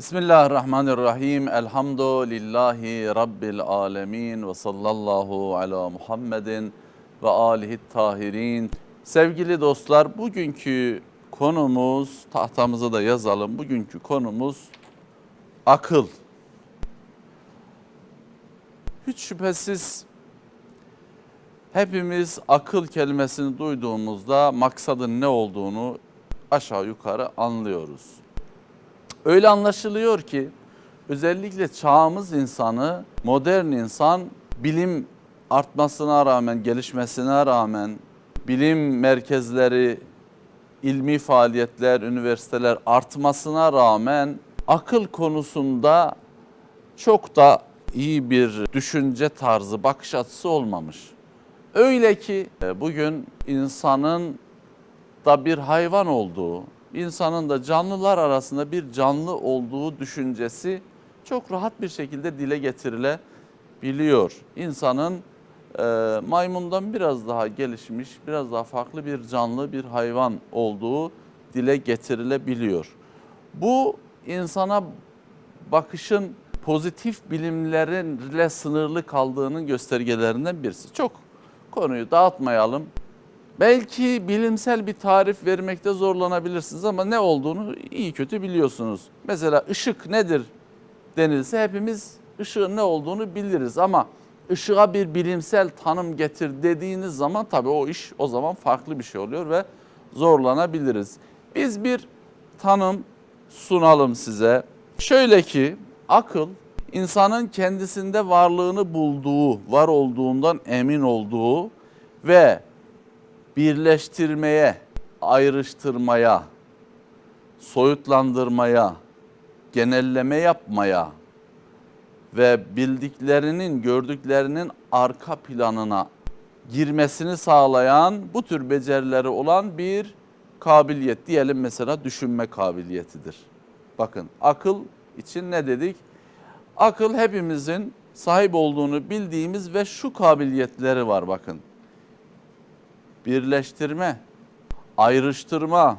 Bismillahirrahmanirrahim. Elhamdülillahi Rabbil alemin ve sallallahu ala Muhammedin ve alihi tahirin. Sevgili dostlar bugünkü konumuz tahtamıza da yazalım. Bugünkü konumuz akıl. Hiç şüphesiz hepimiz akıl kelimesini duyduğumuzda maksadın ne olduğunu aşağı yukarı anlıyoruz. Öyle anlaşılıyor ki özellikle çağımız insanı, modern insan bilim artmasına rağmen, gelişmesine rağmen bilim merkezleri, ilmi faaliyetler, üniversiteler artmasına rağmen akıl konusunda çok da iyi bir düşünce tarzı, bakış açısı olmamış. Öyle ki e, bugün insanın da bir hayvan olduğu, insanın da canlılar arasında bir canlı olduğu düşüncesi çok rahat bir şekilde dile getirilebiliyor. İnsanın e, maymundan biraz daha gelişmiş, biraz daha farklı bir canlı, bir hayvan olduğu dile getirilebiliyor. Bu insana bakışın pozitif bilimlerle sınırlı kaldığının göstergelerinden birisi. Çok konuyu dağıtmayalım. Belki bilimsel bir tarif vermekte zorlanabilirsiniz ama ne olduğunu iyi kötü biliyorsunuz. Mesela ışık nedir denilse hepimiz ışığın ne olduğunu biliriz ama ışığa bir bilimsel tanım getir dediğiniz zaman tabii o iş o zaman farklı bir şey oluyor ve zorlanabiliriz. Biz bir tanım sunalım size. Şöyle ki akıl insanın kendisinde varlığını bulduğu, var olduğundan emin olduğu ve birleştirmeye, ayrıştırmaya, soyutlandırmaya, genelleme yapmaya ve bildiklerinin, gördüklerinin arka planına girmesini sağlayan bu tür becerileri olan bir kabiliyet diyelim mesela düşünme kabiliyetidir. Bakın akıl için ne dedik? Akıl hepimizin sahip olduğunu bildiğimiz ve şu kabiliyetleri var bakın birleştirme, ayrıştırma.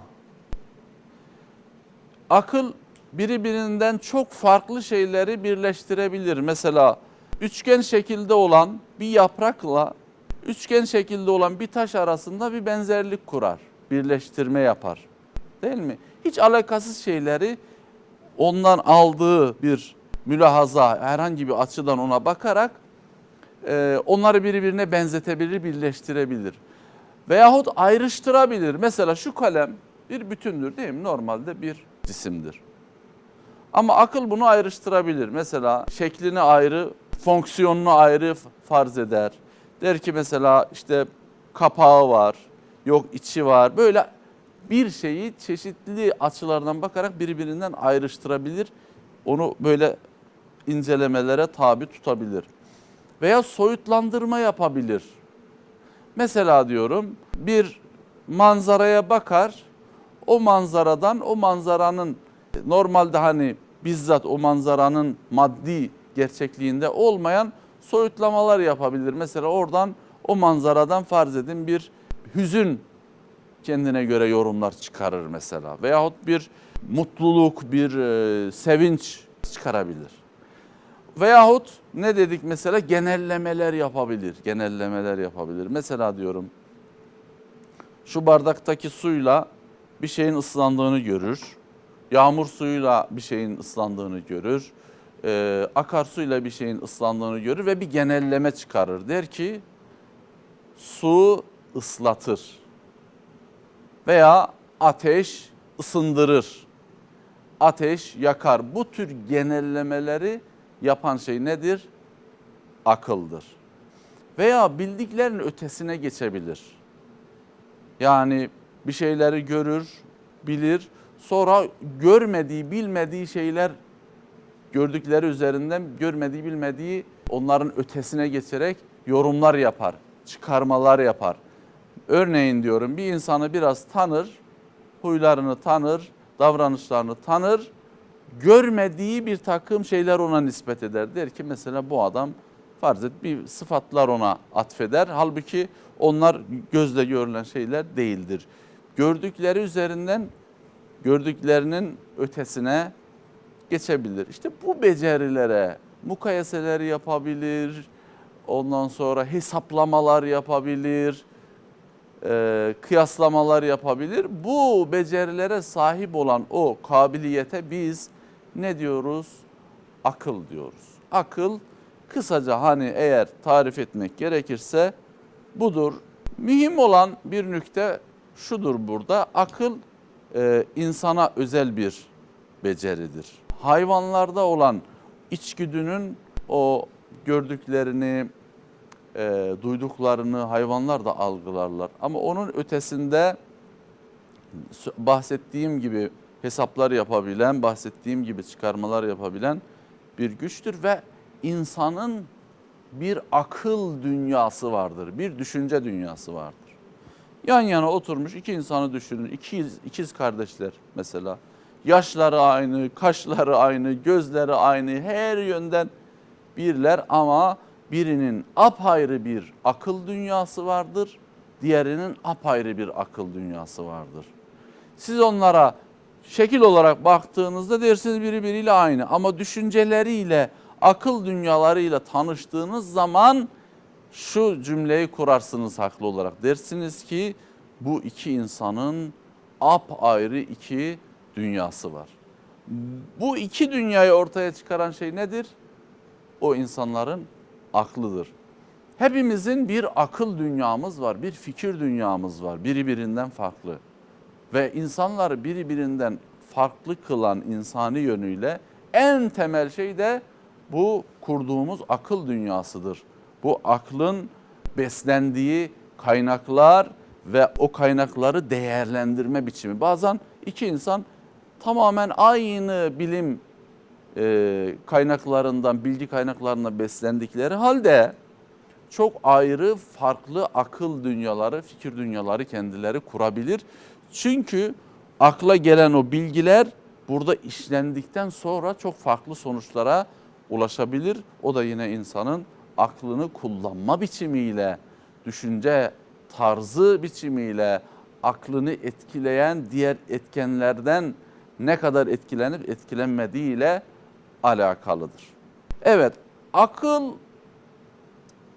Akıl birbirinden çok farklı şeyleri birleştirebilir. Mesela üçgen şekilde olan bir yaprakla üçgen şekilde olan bir taş arasında bir benzerlik kurar, birleştirme yapar. Değil mi? Hiç alakasız şeyleri ondan aldığı bir mülahaza herhangi bir açıdan ona bakarak onları birbirine benzetebilir, birleştirebilir veyahut ayrıştırabilir. Mesela şu kalem bir bütündür değil mi? Normalde bir cisimdir. Ama akıl bunu ayrıştırabilir. Mesela şeklini ayrı, fonksiyonunu ayrı farz eder. Der ki mesela işte kapağı var, yok içi var. Böyle bir şeyi çeşitli açılardan bakarak birbirinden ayrıştırabilir. Onu böyle incelemelere tabi tutabilir. Veya soyutlandırma yapabilir. Mesela diyorum bir manzaraya bakar. O manzaradan o manzaranın normalde hani bizzat o manzaranın maddi gerçekliğinde olmayan soyutlamalar yapabilir. Mesela oradan o manzaradan farz edin bir hüzün kendine göre yorumlar çıkarır mesela. Veyahut bir mutluluk, bir e, sevinç çıkarabilir. Veyahut ne dedik mesela genellemeler yapabilir. Genellemeler yapabilir. Mesela diyorum şu bardaktaki suyla bir şeyin ıslandığını görür. Yağmur suyuyla bir şeyin ıslandığını görür. Ee, akarsuyla bir şeyin ıslandığını görür ve bir genelleme çıkarır. Der ki su ıslatır veya ateş ısındırır. Ateş yakar. Bu tür genellemeleri yapan şey nedir? Akıldır. Veya bildiklerin ötesine geçebilir. Yani bir şeyleri görür, bilir. Sonra görmediği, bilmediği şeyler gördükleri üzerinden görmediği, bilmediği onların ötesine geçerek yorumlar yapar, çıkarmalar yapar. Örneğin diyorum bir insanı biraz tanır, huylarını tanır, davranışlarını tanır görmediği bir takım şeyler ona nispet eder. Der ki mesela bu adam farz et bir sıfatlar ona atfeder. Halbuki onlar gözle görülen şeyler değildir. Gördükleri üzerinden gördüklerinin ötesine geçebilir. İşte bu becerilere mukayeseler yapabilir, ondan sonra hesaplamalar yapabilir, e, kıyaslamalar yapabilir. Bu becerilere sahip olan o kabiliyete biz ne diyoruz? Akıl diyoruz. Akıl kısaca hani eğer tarif etmek gerekirse budur. Mühim olan bir nükte şudur burada. Akıl e, insana özel bir beceridir. Hayvanlarda olan içgüdünün o gördüklerini, e, duyduklarını hayvanlar da algılarlar. Ama onun ötesinde bahsettiğim gibi hesaplar yapabilen, bahsettiğim gibi çıkarmalar yapabilen bir güçtür ve insanın bir akıl dünyası vardır, bir düşünce dünyası vardır. Yan yana oturmuş iki insanı düşünün, ikiz, ikiz kardeşler mesela. Yaşları aynı, kaşları aynı, gözleri aynı, her yönden birler ama birinin apayrı bir akıl dünyası vardır, diğerinin apayrı bir akıl dünyası vardır. Siz onlara şekil olarak baktığınızda dersiniz biri biriyle aynı ama düşünceleriyle, akıl dünyalarıyla tanıştığınız zaman şu cümleyi kurarsınız haklı olarak. Dersiniz ki bu iki insanın apayrı iki dünyası var. Bu iki dünyayı ortaya çıkaran şey nedir? O insanların aklıdır. Hepimizin bir akıl dünyamız var, bir fikir dünyamız var. Biri birinden farklı. Ve insanları birbirinden farklı kılan insani yönüyle en temel şey de bu kurduğumuz akıl dünyasıdır. Bu aklın beslendiği kaynaklar ve o kaynakları değerlendirme biçimi. Bazen iki insan tamamen aynı bilim e, kaynaklarından, bilgi kaynaklarından beslendikleri halde çok ayrı farklı akıl dünyaları, fikir dünyaları kendileri kurabilir. Çünkü akla gelen o bilgiler burada işlendikten sonra çok farklı sonuçlara ulaşabilir. O da yine insanın aklını kullanma biçimiyle, düşünce tarzı biçimiyle aklını etkileyen diğer etkenlerden ne kadar etkilenip etkilenmediğiyle alakalıdır. Evet, akıl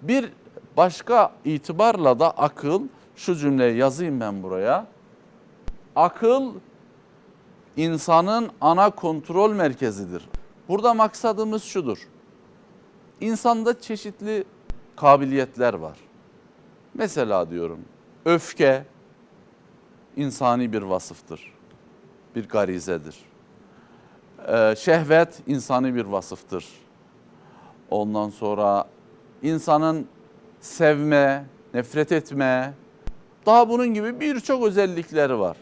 bir başka itibarla da akıl, şu cümleyi yazayım ben buraya. Akıl insanın ana kontrol merkezidir. Burada maksadımız şudur. İnsanda çeşitli kabiliyetler var. Mesela diyorum öfke insani bir vasıftır. Bir garizedir. Ee, şehvet insani bir vasıftır. Ondan sonra insanın sevme, nefret etme, daha bunun gibi birçok özellikleri var.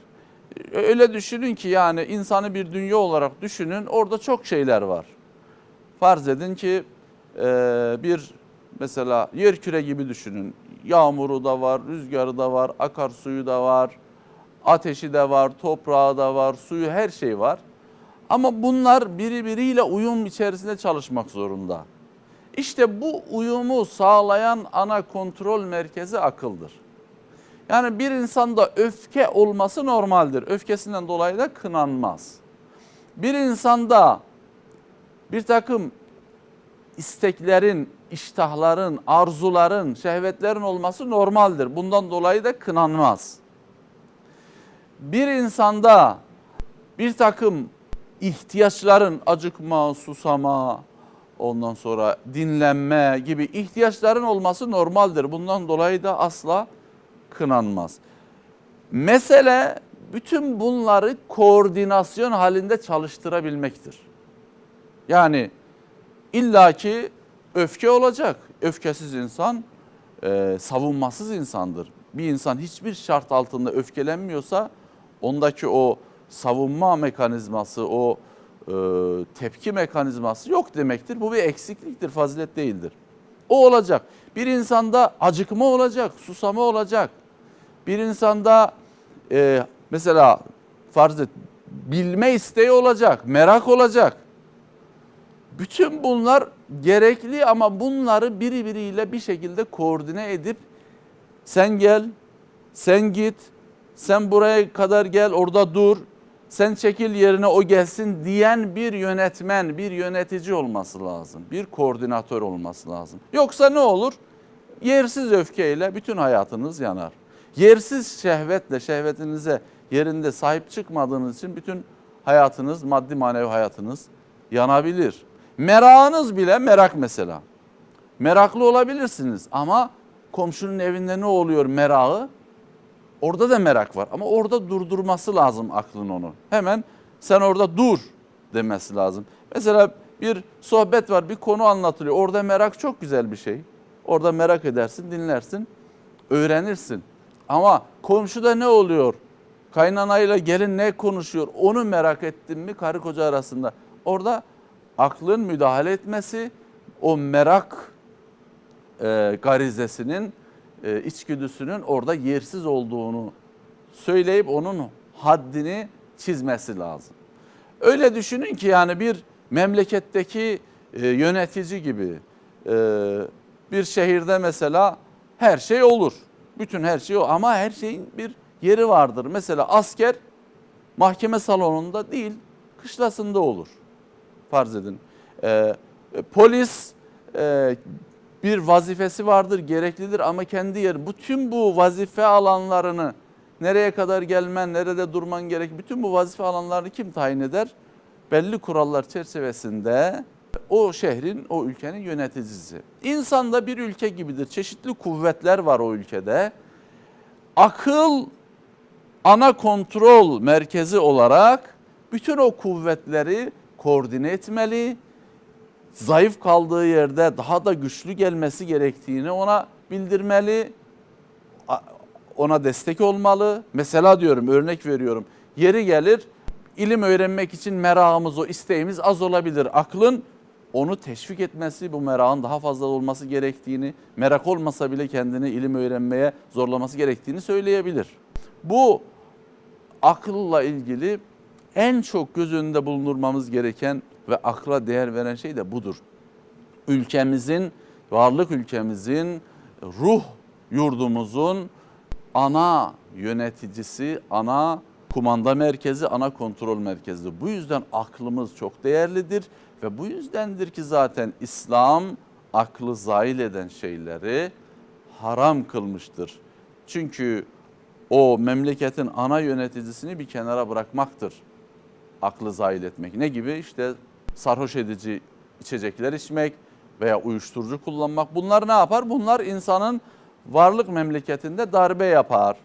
Öyle düşünün ki yani insanı bir dünya olarak düşünün orada çok şeyler var. Farz edin ki e, bir mesela yer küre gibi düşünün. Yağmuru da var, rüzgarı da var, akarsuyu da var, ateşi de var, toprağı da var, suyu her şey var. Ama bunlar birbiriyle uyum içerisinde çalışmak zorunda. İşte bu uyumu sağlayan ana kontrol merkezi akıldır. Yani bir insanda öfke olması normaldir. Öfkesinden dolayı da kınanmaz. Bir insanda bir takım isteklerin, iştahların, arzuların, şehvetlerin olması normaldir. Bundan dolayı da kınanmaz. Bir insanda bir takım ihtiyaçların acıkma, susama, ondan sonra dinlenme gibi ihtiyaçların olması normaldir. Bundan dolayı da asla kınanmaz. Mesele bütün bunları koordinasyon halinde çalıştırabilmektir. Yani illaki öfke olacak. Öfkesiz insan e, savunmasız insandır. Bir insan hiçbir şart altında öfkelenmiyorsa ondaki o savunma mekanizması, o e, tepki mekanizması yok demektir. Bu bir eksikliktir, fazilet değildir. O olacak. Bir insanda acıkma olacak, susama olacak. Bir insanda e, mesela farz et bilme isteği olacak, merak olacak. Bütün bunlar gerekli ama bunları birbiriyle bir şekilde koordine edip sen gel, sen git, sen buraya kadar gel orada dur, sen çekil yerine o gelsin diyen bir yönetmen, bir yönetici olması lazım. Bir koordinatör olması lazım. Yoksa ne olur? Yersiz öfkeyle bütün hayatınız yanar. Yersiz şehvetle, şehvetinize yerinde sahip çıkmadığınız için bütün hayatınız, maddi manevi hayatınız yanabilir. Merakınız bile merak mesela. Meraklı olabilirsiniz ama komşunun evinde ne oluyor merağı? Orada da merak var ama orada durdurması lazım aklın onu. Hemen sen orada dur demesi lazım. Mesela bir sohbet var, bir konu anlatılıyor. Orada merak çok güzel bir şey. Orada merak edersin, dinlersin, öğrenirsin. Ama komşuda ne oluyor? Kaynanayla gelin ne konuşuyor? Onu merak ettin mi karı koca arasında? Orada aklın müdahale etmesi, o merak e, garizesinin, e, içgüdüsünün orada yersiz olduğunu söyleyip onun haddini çizmesi lazım. Öyle düşünün ki yani bir memleketteki e, yönetici gibi e, bir şehirde mesela her şey olur. Bütün her şey o ama her şeyin bir yeri vardır. Mesela asker mahkeme salonunda değil kışlasında olur. Farz edin. E, polis e, bir vazifesi vardır, gereklidir ama kendi yeri. Bütün bu vazife alanlarını nereye kadar gelmen, nerede durman gerek, bütün bu vazife alanlarını kim tayin eder? Belli kurallar çerçevesinde o şehrin, o ülkenin yöneticisi. İnsan da bir ülke gibidir. Çeşitli kuvvetler var o ülkede. Akıl ana kontrol merkezi olarak bütün o kuvvetleri koordine etmeli, zayıf kaldığı yerde daha da güçlü gelmesi gerektiğini ona bildirmeli, ona destek olmalı. Mesela diyorum, örnek veriyorum. Yeri gelir, ilim öğrenmek için merakımız, o isteğimiz az olabilir. Aklın onu teşvik etmesi, bu merakın daha fazla olması gerektiğini, merak olmasa bile kendini ilim öğrenmeye zorlaması gerektiğini söyleyebilir. Bu akılla ilgili en çok göz önünde bulundurmamız gereken ve akla değer veren şey de budur. Ülkemizin, varlık ülkemizin, ruh yurdumuzun ana yöneticisi, ana kumanda merkezi, ana kontrol merkezi. Bu yüzden aklımız çok değerlidir ve bu yüzdendir ki zaten İslam aklı zail eden şeyleri haram kılmıştır. Çünkü o memleketin ana yöneticisini bir kenara bırakmaktır. Aklı zail etmek. Ne gibi? İşte sarhoş edici içecekler içmek veya uyuşturucu kullanmak. Bunlar ne yapar? Bunlar insanın varlık memleketinde darbe yapar.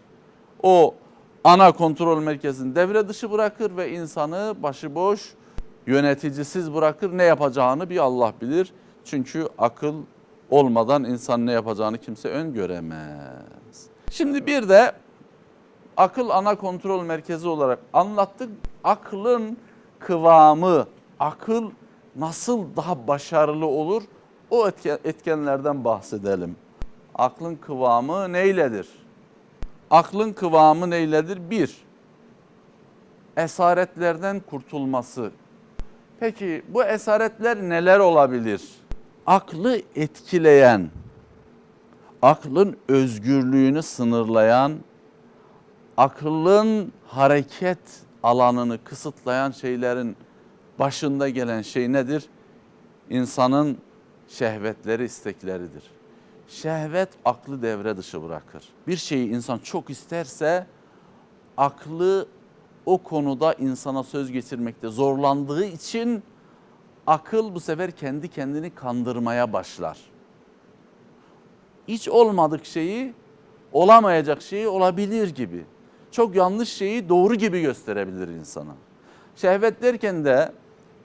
O ana kontrol merkezini devre dışı bırakır ve insanı başıboş, yöneticisiz bırakır. Ne yapacağını bir Allah bilir. Çünkü akıl olmadan insan ne yapacağını kimse öngöremez. Şimdi bir de akıl ana kontrol merkezi olarak anlattık. Aklın kıvamı, akıl nasıl daha başarılı olur? O etken- etkenlerden bahsedelim. Aklın kıvamı neyledir? Aklın kıvamı neyledir? Bir, esaretlerden kurtulması. Peki bu esaretler neler olabilir? Aklı etkileyen, aklın özgürlüğünü sınırlayan, aklın hareket alanını kısıtlayan şeylerin başında gelen şey nedir? İnsanın şehvetleri, istekleridir. Şehvet aklı devre dışı bırakır. Bir şeyi insan çok isterse aklı o konuda insana söz geçirmekte zorlandığı için akıl bu sefer kendi kendini kandırmaya başlar. Hiç olmadık şeyi olamayacak şeyi olabilir gibi. Çok yanlış şeyi doğru gibi gösterebilir insana. Şehvet derken de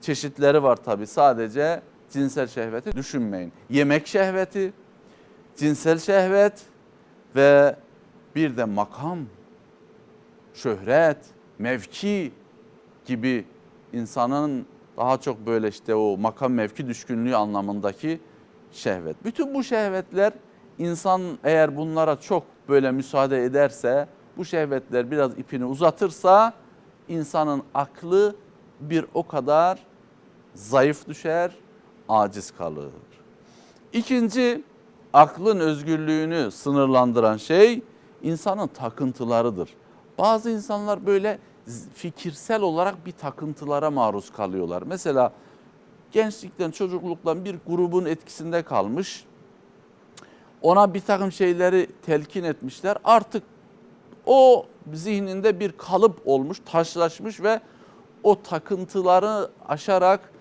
çeşitleri var tabi. Sadece cinsel şehveti düşünmeyin. Yemek şehveti, cinsel şehvet ve bir de makam, şöhret, mevki gibi insanın daha çok böyle işte o makam mevki düşkünlüğü anlamındaki şehvet. Bütün bu şehvetler insan eğer bunlara çok böyle müsaade ederse, bu şehvetler biraz ipini uzatırsa insanın aklı bir o kadar zayıf düşer, aciz kalır. İkinci, aklın özgürlüğünü sınırlandıran şey insanın takıntılarıdır. Bazı insanlar böyle fikirsel olarak bir takıntılara maruz kalıyorlar. Mesela gençlikten, çocukluktan bir grubun etkisinde kalmış. Ona bir takım şeyleri telkin etmişler. Artık o zihninde bir kalıp olmuş, taşlaşmış ve o takıntıları aşarak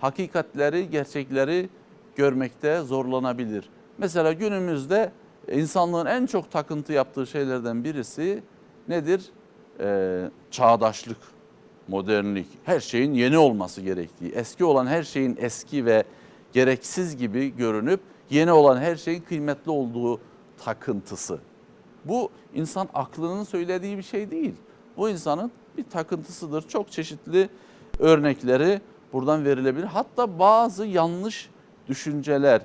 hakikatleri, gerçekleri görmekte zorlanabilir. Mesela günümüzde insanlığın en çok takıntı yaptığı şeylerden birisi nedir? Ee, çağdaşlık, modernlik, her şeyin yeni olması gerektiği, eski olan her şeyin eski ve gereksiz gibi görünüp yeni olan her şeyin kıymetli olduğu takıntısı. Bu insan aklının söylediği bir şey değil. Bu insanın bir takıntısıdır. Çok çeşitli örnekleri buradan verilebilir. Hatta bazı yanlış düşünceler,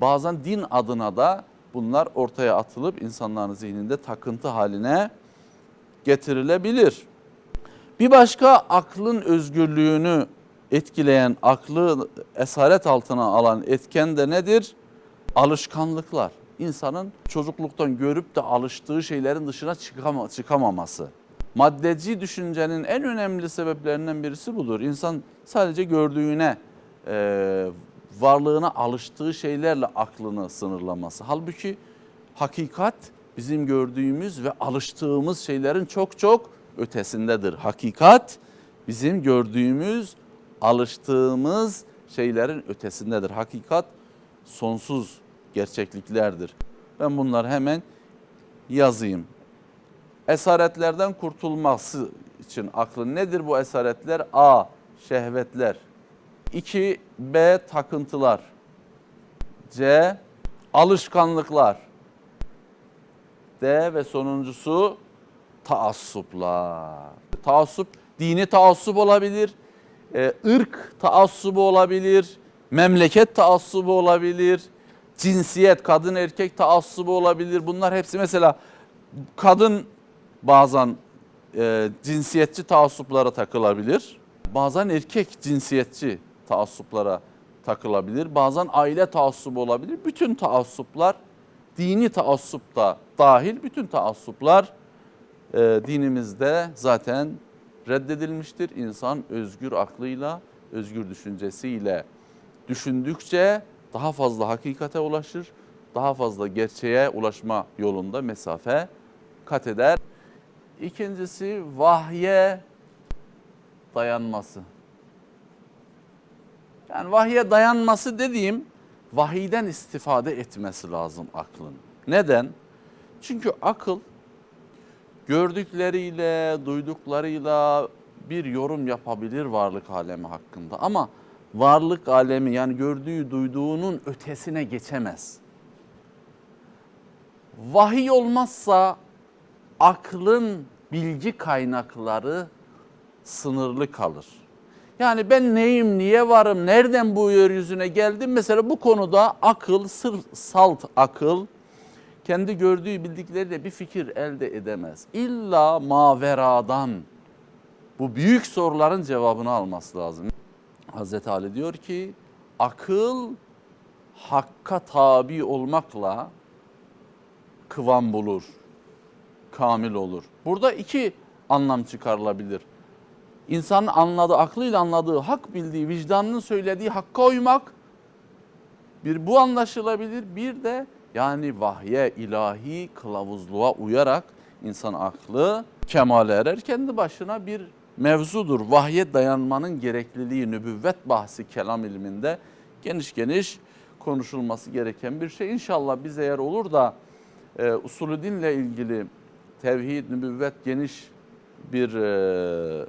bazen din adına da bunlar ortaya atılıp insanların zihninde takıntı haline getirilebilir. Bir başka aklın özgürlüğünü etkileyen, aklı esaret altına alan etken de nedir? Alışkanlıklar. İnsanın çocukluktan görüp de alıştığı şeylerin dışına çıkama, çıkamaması. Maddeci düşüncenin en önemli sebeplerinden birisi budur. İnsan sadece gördüğüne, e, varlığına alıştığı şeylerle aklını sınırlaması. Halbuki hakikat bizim gördüğümüz ve alıştığımız şeylerin çok çok ötesindedir. Hakikat bizim gördüğümüz, alıştığımız şeylerin ötesindedir. Hakikat sonsuz gerçekliklerdir. Ben bunları hemen yazayım. Esaretlerden kurtulması için aklın nedir bu esaretler? A. Şehvetler. 2. B. Takıntılar. C. Alışkanlıklar. D ve sonuncusu taassuplar. Taassup dini taassup olabilir, e, ırk taassubu olabilir, memleket taassubu olabilir, cinsiyet kadın erkek taassubu olabilir. Bunlar hepsi mesela kadın bazen e, cinsiyetçi taassuplara takılabilir. Bazen erkek cinsiyetçi taassuplara takılabilir. Bazen aile taassubu olabilir. Bütün taassuplar dini taassup da dahil bütün taassuplar e, dinimizde zaten reddedilmiştir. İnsan özgür aklıyla, özgür düşüncesiyle düşündükçe daha fazla hakikate ulaşır, daha fazla gerçeğe ulaşma yolunda mesafe kat eder. İkincisi vahye dayanması. Yani vahye dayanması dediğim vahiyden istifade etmesi lazım aklın. Neden? Çünkü akıl gördükleriyle, duyduklarıyla bir yorum yapabilir varlık alemi hakkında ama varlık alemi yani gördüğü, duyduğunun ötesine geçemez. Vahiy olmazsa aklın bilgi kaynakları sınırlı kalır. Yani ben neyim, niye varım, nereden bu yeryüzüne geldim? Mesela bu konuda akıl, sır, salt akıl kendi gördüğü bildikleriyle bir fikir elde edemez. İlla maveradan bu büyük soruların cevabını alması lazım. Hazreti Ali diyor ki akıl hakka tabi olmakla kıvam bulur, kamil olur. Burada iki anlam çıkarılabilir. İnsanın anladığı, aklıyla anladığı, hak bildiği, vicdanının söylediği hakka uymak bir bu anlaşılabilir. Bir de yani vahye, ilahi kılavuzluğa uyarak insan aklı kemale erer. Kendi başına bir mevzudur. Vahye dayanmanın gerekliliği, nübüvvet bahsi kelam ilminde geniş geniş konuşulması gereken bir şey. İnşallah biz eğer olur da e, usulü dinle ilgili tevhid, nübüvvet geniş bir e,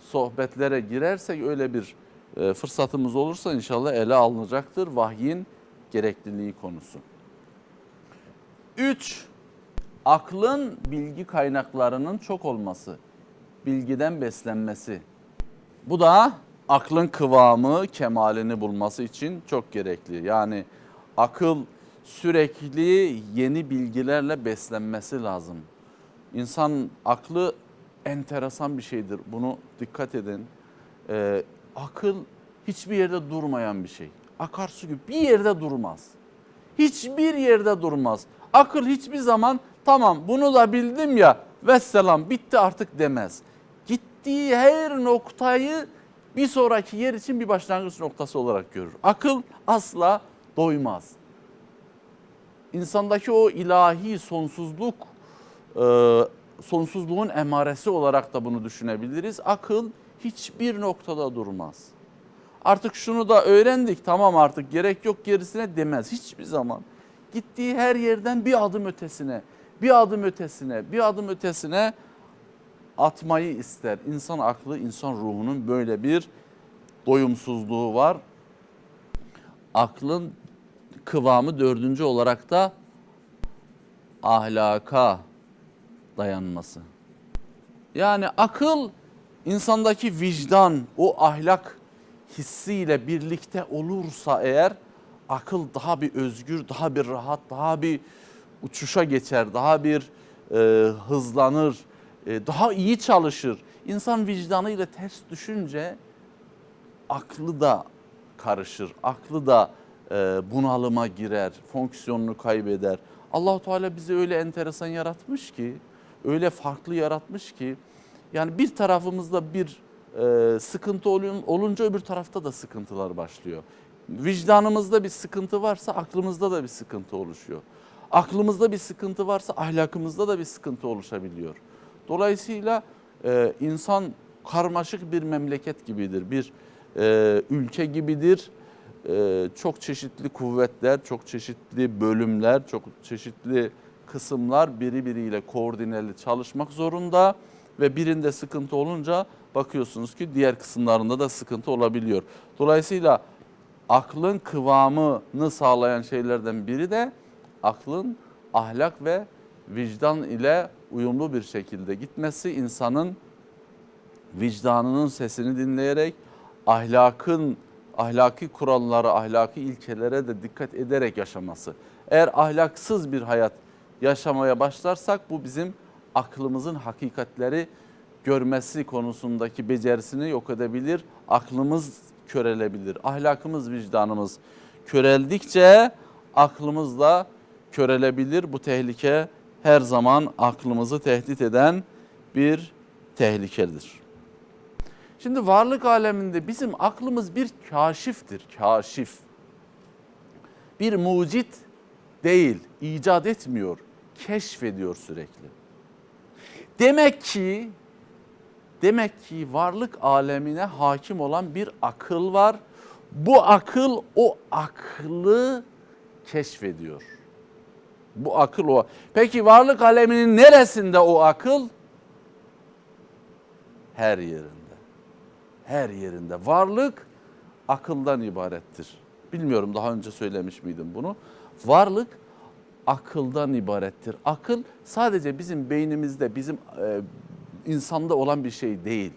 sohbetlere girersek öyle bir e, fırsatımız olursa inşallah ele alınacaktır vahyin gerekliliği konusu. 3. Aklın bilgi kaynaklarının çok olması, bilgiden beslenmesi. Bu da aklın kıvamı, kemalini bulması için çok gerekli. Yani akıl sürekli yeni bilgilerle beslenmesi lazım. İnsan aklı enteresan bir şeydir. Bunu dikkat edin. Ee, akıl hiçbir yerde durmayan bir şey. Akarsu gibi bir yerde durmaz. Hiçbir yerde durmaz. Akıl hiçbir zaman tamam bunu da bildim ya vesselam bitti artık demez. gittiği her noktayı bir sonraki yer için bir başlangıç noktası olarak görür. Akıl asla doymaz. İnsandaki o ilahi sonsuzluk, e, sonsuzluğun emaresi olarak da bunu düşünebiliriz. Akıl hiçbir noktada durmaz. Artık şunu da öğrendik tamam artık gerek yok gerisine demez hiçbir zaman. Gittiği her yerden bir adım ötesine, bir adım ötesine, bir adım ötesine atmayı ister. İnsan aklı, insan ruhunun böyle bir doyumsuzluğu var. Aklın kıvamı dördüncü olarak da ahlaka dayanması. Yani akıl insandaki vicdan, o ahlak hissiyle birlikte olursa eğer akıl daha bir özgür, daha bir rahat, daha bir uçuşa geçer, daha bir e, hızlanır, e, daha iyi çalışır. İnsan vicdanıyla ters düşünce aklı da karışır, aklı da e, bunalıma girer, fonksiyonunu kaybeder. Allahu Teala bizi öyle enteresan yaratmış ki, öyle farklı yaratmış ki, yani bir tarafımızda bir e, sıkıntı olun- olunca öbür tarafta da sıkıntılar başlıyor. Vicdanımızda bir sıkıntı varsa aklımızda da bir sıkıntı oluşuyor. Aklımızda bir sıkıntı varsa ahlakımızda da bir sıkıntı oluşabiliyor. Dolayısıyla e, insan karmaşık bir memleket gibidir, bir e, ülke gibidir. E, çok çeşitli kuvvetler, çok çeşitli bölümler, çok çeşitli kısımlar biri biriyle koordineli çalışmak zorunda ve birinde sıkıntı olunca bakıyorsunuz ki diğer kısımlarında da sıkıntı olabiliyor. Dolayısıyla aklın kıvamını sağlayan şeylerden biri de aklın ahlak ve vicdan ile uyumlu bir şekilde gitmesi, insanın vicdanının sesini dinleyerek ahlakın ahlaki kurallara, ahlaki ilkelere de dikkat ederek yaşaması. Eğer ahlaksız bir hayat yaşamaya başlarsak bu bizim aklımızın hakikatleri görmesi konusundaki becerisini yok edebilir. Aklımız körelebilir. Ahlakımız, vicdanımız köreldikçe aklımız da körelebilir. Bu tehlike her zaman aklımızı tehdit eden bir tehlikedir. Şimdi varlık aleminde bizim aklımız bir kaşiftir, kaşif. Bir mucit değil, icat etmiyor, keşfediyor sürekli. Demek ki demek ki varlık alemine hakim olan bir akıl var. Bu akıl o aklı keşfediyor. Bu akıl o. Peki varlık aleminin neresinde o akıl? Her yerinde. Her yerinde. Varlık akıldan ibarettir. Bilmiyorum daha önce söylemiş miydim bunu. Varlık akıldan ibarettir. Akıl sadece bizim beynimizde, bizim e, insanda olan bir şey değil.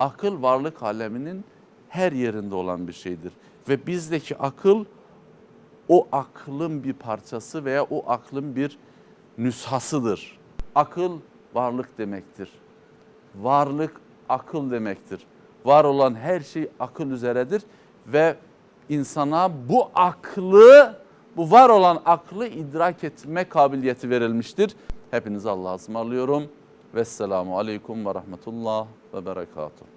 Akıl varlık aleminin her yerinde olan bir şeydir. Ve bizdeki akıl o aklın bir parçası veya o aklın bir nüshasıdır. Akıl varlık demektir. Varlık akıl demektir. Var olan her şey akıl üzeredir ve insana bu aklı, bu var olan aklı idrak etme kabiliyeti verilmiştir. Hepinizi Allah'a ısmarlıyorum. Vesselamu aleyküm ve rahmetullah ve berekatuhu.